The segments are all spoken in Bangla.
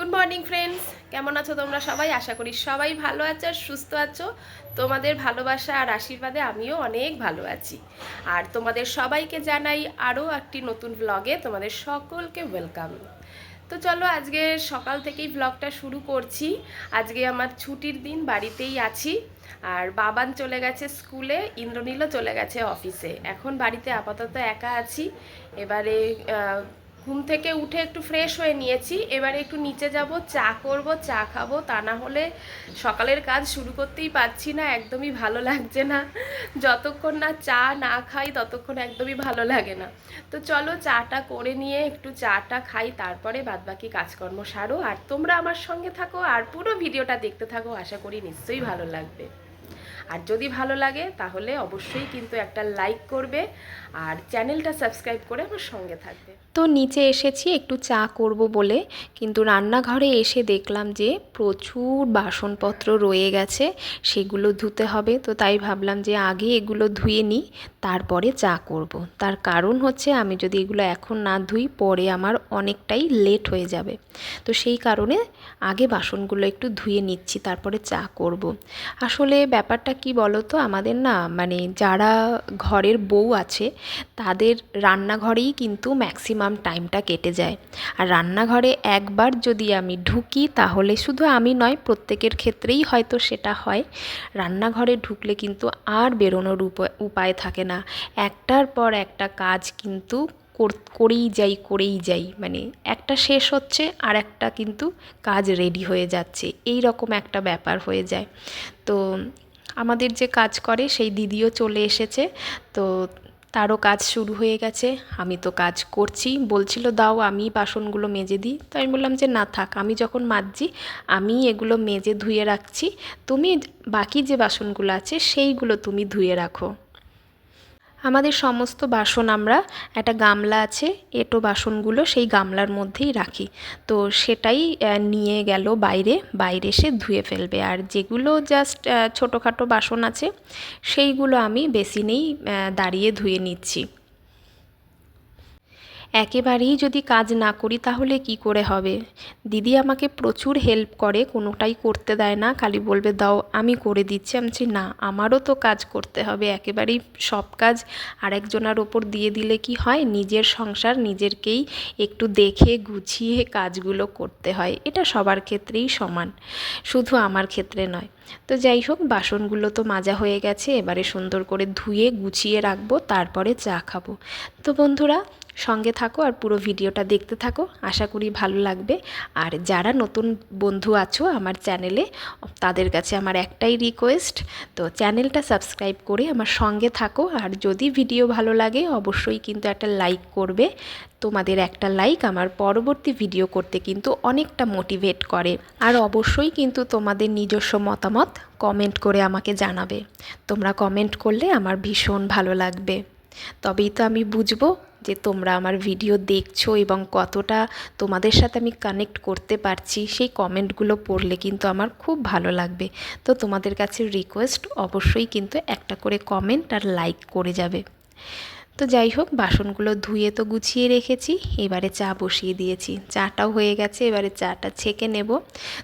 গুড মর্নিং ফ্রেন্ডস কেমন আছো তোমরা সবাই? আশা করি সবাই ভালো আছো আর সুস্থ আছো। তোমাদের ভালোবাসা আর আশীর্বাদে আমিও অনেক ভালো আছি। আর তোমাদের সবাইকে জানাই আরও একটি নতুন ব্লগে তোমাদের সকলকে ওয়েলকাম তো চলো আজকে সকাল থেকেই ব্লগটা শুরু করছি। আজকে আমার ছুটির দিন বাড়িতেই আছি। আর বাবান চলে গেছে স্কুলে, ইন্দ্রনীলও চলে গেছে অফিসে। এখন বাড়িতে আপাতত একা আছি। এবারে ঘুম থেকে উঠে একটু ফ্রেশ হয়ে নিয়েছি। এবারে একটু নিচে যাব, চা করব, চা খাব। তা না হলে সকালের কাজ শুরু করতেই পারছি না, একদমই ভালো লাগছে না। যতক্ষণ না চা না খাই, ততক্ষণ একদমই ভালো লাগে না। তো চলো চাটা করে নিয়ে একটু চাটা খাই, তারপরে বাদবাকি কাজকর্ম সারো। আর তোমরা আমার সঙ্গে থাকো, আর পুরো ভিডিওটা দেখতে থাকো, আশা করি নিশ্চয়ই ভালো লাগবে। আর যদি ভালো লাগে, তাহলে অবশ্যই কিন্তু একটা লাইক করবে, আর চ্যানেলটা সাবস্ক্রাইব করে আমার সঙ্গে থাকবে। তো নিচে এসেছি, একটু চা করব বলে কিন্তু রান্নাঘরে এসে দেখলাম যে প্রচুর বাসনপত্র রয়ে গেছে, সেগুলো ধুতে হবে তো তাই ভাবলাম যে আগে এগুলো ধুয়ে নিই, তারপরে চা করব। তার কারণ হচ্ছে আমি যদি এগুলো এখন না ধুই, পরে আমার অনেকটাই লেট হয়ে যাবে তো সেই কারণে আগে বাসনগুলো একটু ধুয়ে নিচ্ছি, তারপরে চা করব। আসলে ব্যাপারটা কি বলো তো আমাদের না মানে যারা ঘরের বউ আছে, তাদের রান্নাঘরেই কিন্তু ম্যাক্সিমাম টাইমটা কেটে যায়। আর রান্নাঘরে একবার যদি আমি ঢুকি, তাহলে শুধু আমি নয়, প্রত্যেকের ক্ষেত্রেই হয়তো সেটা হয়। রান্নাঘরে ঢুকলে কিন্তু আর বেরোনোর উপায় থাকে না। একটার পর একটা কাজ কিন্তু কর- করেই যাই করেই যাই। মানে একটা শেষ হচ্ছে, আর একটা কিন্তু কাজ রেডি হয়ে যাচ্ছে। এই রকম একটা ব্যাপার হয়ে যায়। তো আমাদের যে কাজ করে, সেই দিদিও চলে এসেছে। তো তারও কাজ শুরু হয়ে গেছে। আমি তো কাজ করছি। বলছিল, দাও, আমি বাসনগুলো মেজে দিই। তো আমি বললাম যে, না, থাক, আমি যখন মাজছি, আমি এগুলো মেজে ধুয়ে রাখছি। তুমি বাকি যে বাসনগুলো আছে, সেইগুলো তুমি ধুয়ে রাখো। আমাদের সমস্ত বাসন আমরা, একটা গামলা আছে, এটো বাসনগুলো সেই গামলার মধ্যেই রাখি। তো সেটাই নিয়ে গেল বাইরে বাইরে এসে ধুয়ে ফেলবে। আর যেগুলো জাস্ট ছোটোখাটো বাসন আছে, সেইগুলো আমি বেসিনেই দাঁড়িয়ে ধুয়ে নিচ্ছি। একেবারেই যদি কাজ না করি তাহলে কি করে হবে? দিদি আমাকে প্রচুর হেল্প করে কোনোটাই করতে দেয় না। খালি বলবে দাও আমি করে দিচ্ছি। আমি বলছি, না আমারও তো কাজ করতে হবে। একেবারেই সব কাজ আরেকজনের ওপর দিয়ে দিলে কি হয়? নিজের সংসার নিজেরকেই একটু দেখে গুছিয়ে কাজগুলো করতে হয়। এটা সবার ক্ষেত্রেই সমান শুধু আমার ক্ষেত্রে নয়। তো যাই হোক বাসনগুলো তো মাজা হয়ে গেছে। এবারে সুন্দর করে ধুয়ে গুছিয়ে রাখব তারপরে চা খাব। তো বন্ধুরা সঙ্গে থাকো আর পুরো ভিডিওটা দেখতে থাকো। আশা করি ভালো লাগবে। আর যারা নতুন বন্ধু আছো আমার চ্যানেলে, তাদের কাছে আমার একটাই রিকোয়েস্ট তো চ্যানেলটা সাবস্ক্রাইব করে আমার সঙ্গে থাকো। আর যদি ভিডিও ভালো লাগে, অবশ্যই কিন্তু একটা লাইক করবে। তোমাদের একটা লাইক আমার পরবর্তী ভিডিও করতে কিন্তু অনেকটা মোটিভেট করে। আর অবশ্যই কিন্তু তোমাদের নিজস্ব মতামত কমেন্ট করে আমাকে জানাবে। তোমরা কমেন্ট করলে আমার ভীষণ ভালো লাগবে। তবেই তো আমি বুঝব যে তোমরা আমার ভিডিও দেখছ এবং কতটা তোমাদের সাথে আমি কানেক্ট করতে পারছি। সেই কমেন্টগুলো পড়লে কিন্তু আমার খুব ভালো লাগবে। তো তোমাদের কাছে রিকোয়েস্ট অবশ্যই কিন্তু একটা করে কমেন্ট আর লাইক করে যাবে। তো যাই হোক, বাসনগুলো ধুয়ে তো গুছিয়ে রেখেছি। এবারে চা বসিয়ে দিয়েছি। চাটাও হয়ে গেছে, এবারে চাটা ছেঁকে নেব।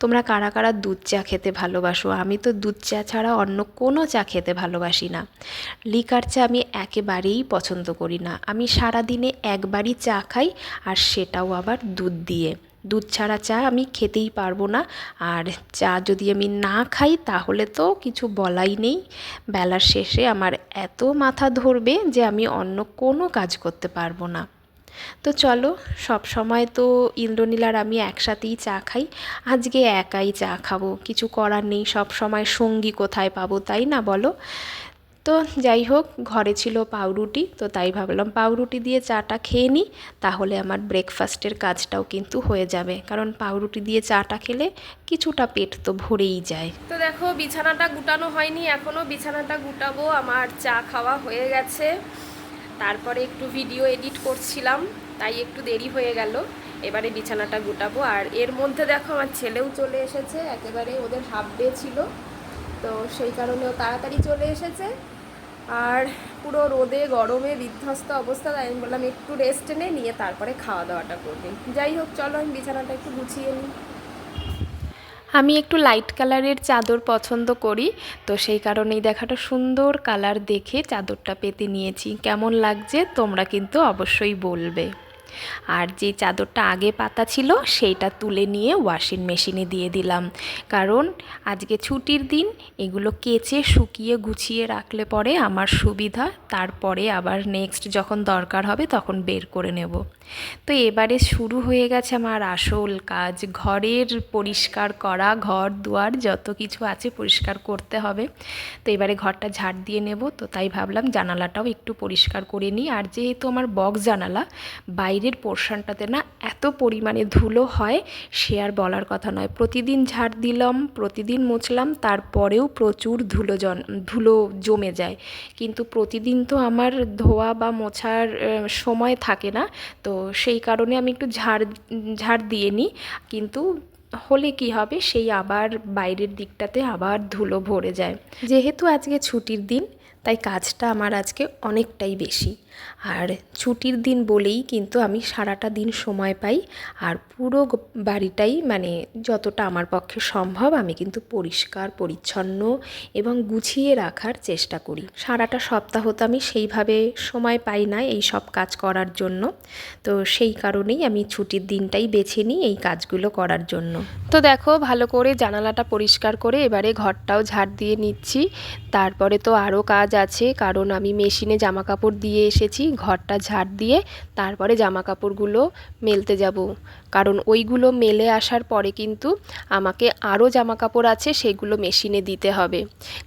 তোমরা কারা কারা দুধ চা খেতে ভালোবাসো? আমি তো দুধ চা ছাড়া অন্য কোনো চা খেতে ভালোবাসি না। লিকার চা আমি একেবারেই পছন্দ করি না। আমি সারাদিনে একবারই চা খাই, আর সেটাও আবার দুধ দিয়ে। দুধ ছাড়া চা আমি খেতেই পারব না। আর চা যদি আমি না খাই, তাহলে তো কিছু বলাই নেই। বেলার শেষে আমার এত মাথা ধরবে যে আমি অন্য কোনো কাজ করতে পারব না। তো চলো, সব সময় তো ইন্দ্রনীল আর আমি একসাথেই চা খাই। আজকে একাই চা খাব, কিছু করার নেই। সব সময় সঙ্গী কোথায় পাবো, তাই না বলো? তো যাই হোক, ঘরে ছিল পাউরুটি, তো তাই ভাবলাম পাউরুটি দিয়ে চাটা খেয়ে নিই তাহলে আমার ব্রেকফাস্টের কাজটাও কিন্তু হয়ে যাবে। কারণ পাউরুটি দিয়ে চাটা খেলে কিছুটা পেট তো ভরেই যায়। তো দেখো, বিছানাটা গুটানো হয়নি এখনও বিছানাটা গুটাবো, আমার চা খাওয়া হয়ে গেছে। তারপরে একটু ভিডিও এডিট করছিলাম, তাই একটু দেরি হয়ে গেল। এবারে বিছানাটা গুটাবো, আর এর মধ্যে দেখো, আমার ছেলেও চলে এসেছে, একেবারে ওদের হাফ ডে ছিল। তো সেই কারণেও তাড়াতাড়ি চলে এসেছে। আর পুরো রোদে, গরমে বিধ্বস্ত অবস্থা, তাই আমি বললাম একটু রেস্ট নে, নিয়ে তারপরে খাওয়া দাওয়াটা করবেন যাই হোক, চলো আমি বিছানাটা একটু গুছিয়ে নিই। আমি একটু লাইট কালারের চাদর পছন্দ করি, তো সেই কারণেই দেখাটা সুন্দর কালার দেখে চাদরটা পেতে নিয়েছি। কেমন লাগছে তোমরা কিন্তু অবশ্যই বলবে। আর যে চাদরটা আগে পাতা ছিল, সেইটা তুলে নিয়ে ওয়াশিং মেশিনে দিয়ে দিলাম। কারণ আজকে ছুটির দিন, এগুলো কেচে, শুকিয়ে, গুছিয়ে রাখলে পরে আমার সুবিধা, তারপরে আবার নেক্সট যখন দরকার হবে তখন বের করে নেব। তো এবারে শুরু হয়ে গেছে আমার আসল কাজ। ঘরের পরিষ্কার করা, ঘর দুয়ার যত কিছু আছে পরিষ্কার করতে হবে। তো এবারে ঘরটা ঝাড় দিয়ে নেব, তো তাই ভাবলাম জানালাটাও একটু পরিষ্কার করে নিই। আর যেহেতু আমার বক্স জানালা বাইরের পোর্শনটাতে না এত পরিমাণে ধুলো হয়, সে আর বলার কথা নয়। প্রতিদিন ঝাড় দিলাম, প্রতিদিন মুছলাম, তারপরেও প্রচুর ধুলো জন, ধুলো জমে যায়। কিন্তু প্রতিদিন তো আমার ধোয়া বা মোছার সময় থাকে না, তো সেই কারণে আমি একটু ঝাড় ঝাড় দিয়ে নিই। কিন্তু হলে কি হবে, সেই আবার বাইরের দিকটাতে আবার ধুলো ভরে যায়। যেহেতু আজকে ছুটির দিন, তাই কাজটা আমার আজকে অনেকটাই বেশি। আর ছুটির দিন বলেই কিন্তু আমি সারাটা দিন সময় পাই। আর পুরো বাড়িটাই মানে যতটা আমার পক্ষে সম্ভব আমি কিন্তু পরিষ্কার, পরিচ্ছন্ন এবং গুছিয়ে রাখার চেষ্টা করি। সারাটা সপ্তাহ তো আমি সেইভাবে সময় পাই না এই সব কাজ করার জন্য। তো সেই কারণেই আমি ছুটির দিনটাই বেছে নিই এই কাজগুলো করার জন্য। তো দেখো ভালো করে জানালাটা পরিষ্কার করে এবারে ঘরটাও ঝাড় দিয়ে নিচ্ছি। তারপরে তো আরও কাজ আছে, কারণ আমি মেশিনে জামা কাপড় দিয়ে এসেছি ঘরটা ঝাড় দিয়ে তারপরে জামা কাপড়গুলো মেলতে যাব। কারণ ওইগুলো মেলে আসার পরে কিন্তু আমাকে আরও জামা কাপড় আছে, সেগুলো মেশিনে দিতে হবে।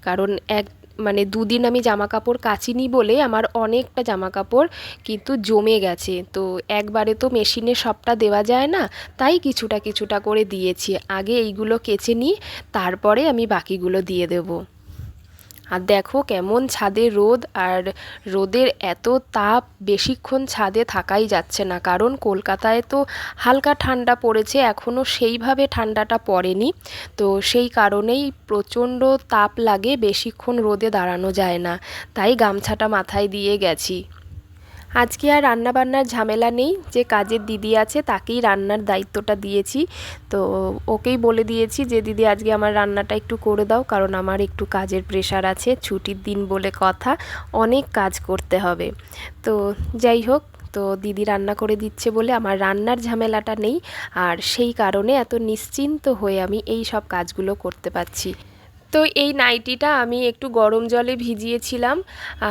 কারণ এক মানে দুদিন আমি জামা কাপড় কাচিনি বলে আমার অনেকটা জামা কাপড় কিন্তু জমে গেছে। তো একবারে তো মেশিনে সবটা দেওয়া যায় না, তাই কিছুটা কিছুটা করে দিয়েছি। আগে এইগুলো কেচে নিই, তারপরে আমি বাকিগুলো দিয়ে দেবো। আর দেখো কেমন ছাদে রোদ, আর রোদের এত তাপ বেশিক্ষণ ছাদে থাকাই যাচ্ছে না। কারণ কলকাতায় তো হালকা ঠান্ডা পড়েছে এখনও সেইভাবে ঠান্ডাটা পড়েনি। তো সেই কারণেই প্রচণ্ড তাপ লাগে, বেশিক্ষণ রোদে দাঁড়ানো যায় না। তাই গামছাটা মাথায় দিয়ে গেছি। আজকে আর রান্নাবান্নার ঝামেলা নেই। যে কাজের দিদি আছে, তাকেই রান্নার দায়িত্বটা দিয়েছি। তো ওকেই বলে দিয়েছি যে, দিদি, আজকে আমার রান্নাটা একটু করে দাও, কারণ আমার একটু কাজের প্রেশার আছে, ছুটির দিন বলে কথা, অনেক কাজ করতে হবে। তো যাই হোক, তো দিদি রান্না করে দিচ্ছে বলে আমার রান্নার ঝামেলাটা নেই। আর সেই কারণে এত নিশ্চিন্ত হয়ে আমি এই সব কাজগুলো করতে পারছি। তো এই নাইটিটা আমি একটু গরম জলে ভিজিয়েছিলাম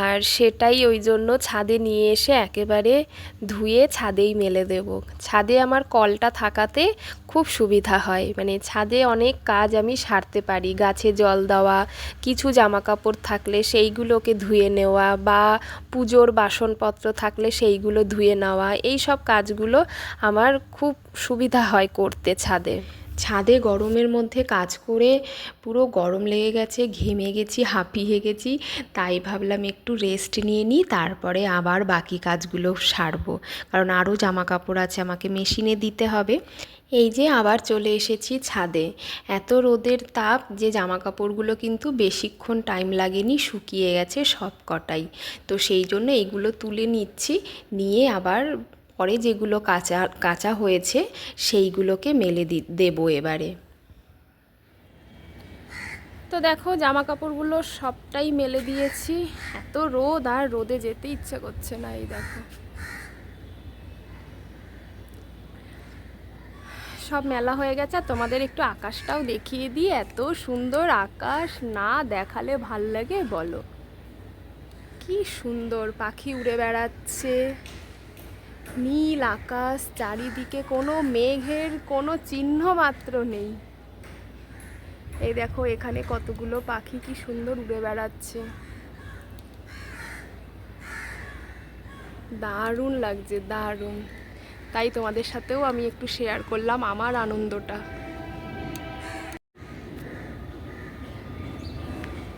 আর সেটাই ওই জন্য ছাদে নিয়ে এসে একেবারে ধুয়ে ছাদেই মেলে দেব। ছাদে আমার কলটা থাকাতে খুব সুবিধা হয়। মানে ছাদে অনেক কাজ আমি সারতে পারি। গাছে জল দেওয়া, কিছু জামা কাপড় থাকলে সেইগুলোকে ধুয়ে নেওয়া বা পুজোর বাসনপত্র থাকলে সেইগুলো ধুয়ে নেওয়া এই সব কাজগুলো আমার খুব সুবিধা হয় করতে ছাদে। ছাদে গরমের মধ্যে কাজ করে পুরো গরম লেগে গেছে, ঘেমে গেছি, হাঁপিয়ে গেছি। তাই ভাবলাম একটু রেস্ট নিয়ে নিই, তারপরে আবার বাকি কাজগুলো সারবো। কারণ আরও জামা কাপড় আছে, আমাকে মেশিনে দিতে হবে। এই যে আবার চলে এসেছি ছাদে। এত রোদের তাপ যে জামা কাপড়গুলো কিন্তু বেশিক্ষণ টাইম লাগেনি, শুকিয়ে গেছে সব কটাই তো সেই জন্য এইগুলো তুলে নিচ্ছি, নিয়ে আবার পরে যেগুলো কাঁচা কাঁচা হয়েছে সেইগুলোকে মেলে দি, দেবো এবারে। তো দেখো জামা কাপড়গুলো সবটাই মেলে দিয়েছি। এত রোদ, আর রোদে যেতে ইচ্ছে করছে না, এই দেখো। সব মেলা হয়ে গেছে, আর তোমাদের একটু আকাশটাও দেখিয়ে দিই। এত সুন্দর আকাশ, না দেখালে ভালো লাগে, বলো। কি সুন্দর, পাখি উড়ে বেড়াচ্ছে। নীল আকাশ, চারিদিকে কোনো মেঘের কোনো চিহ্ন মাত্র নেই। এই দেখো, এখানে কতগুলো পাখি কি সুন্দর উড়ে বেড়াচ্ছে। দারুণ লাগছে, দারুণ। তাই তোমাদের সাথেও আমি একটু শেয়ার করলাম আমার আনন্দটা।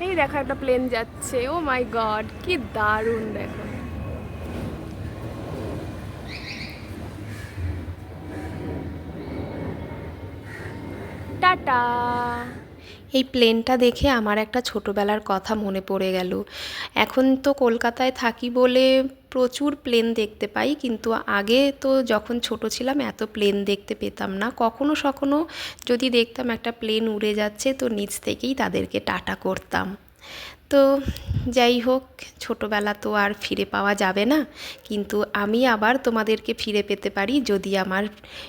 এই দেখো, একটা প্লেন যাচ্ছে। ও মাই গড কি দারুণ দেখো। টাটা এই প্লেনটা দেখে আমার একটা ছোটোবেলার কথা মনে পড়ে গেল। এখন তো কলকাতায় থাকি বলে প্রচুর প্লেন দেখতে পাই, কিন্তু আগে তো যখন ছোট ছিলাম এত প্লেন দেখতে পেতাম না। কখনো সখনো যদি দেখতাম একটা প্লেন উড়ে যাচ্ছে, তো নিচ থেকেই তাদেরকে টাটা করতাম। তো যাই হোক, ছোটোবেলা তো আর ফিরে পাওয়া যাবে না। কিন্তু আমি আবার তোমাদেরকে ফিরে পেতে পারি যদি আমার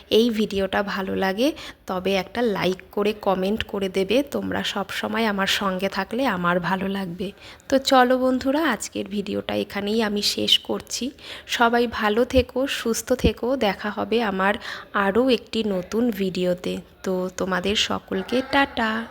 এই ভিডিওটা ভালো লাগে। তবে একটা লাইক করে কমেন্ট করে দেবে। তোমরা সব সময় আমার সঙ্গে থাকলে আমার ভালো লাগবে। তো চলো বন্ধুরা, আজকের ভিডিওটা এখানেই আমি শেষ করছি। সবাই ভালো থেকো, সুস্থ থেকো। দেখা হবে আমার আরও একটি নতুন ভিডিওতে। তো তোমাদের সকলকে টাটা।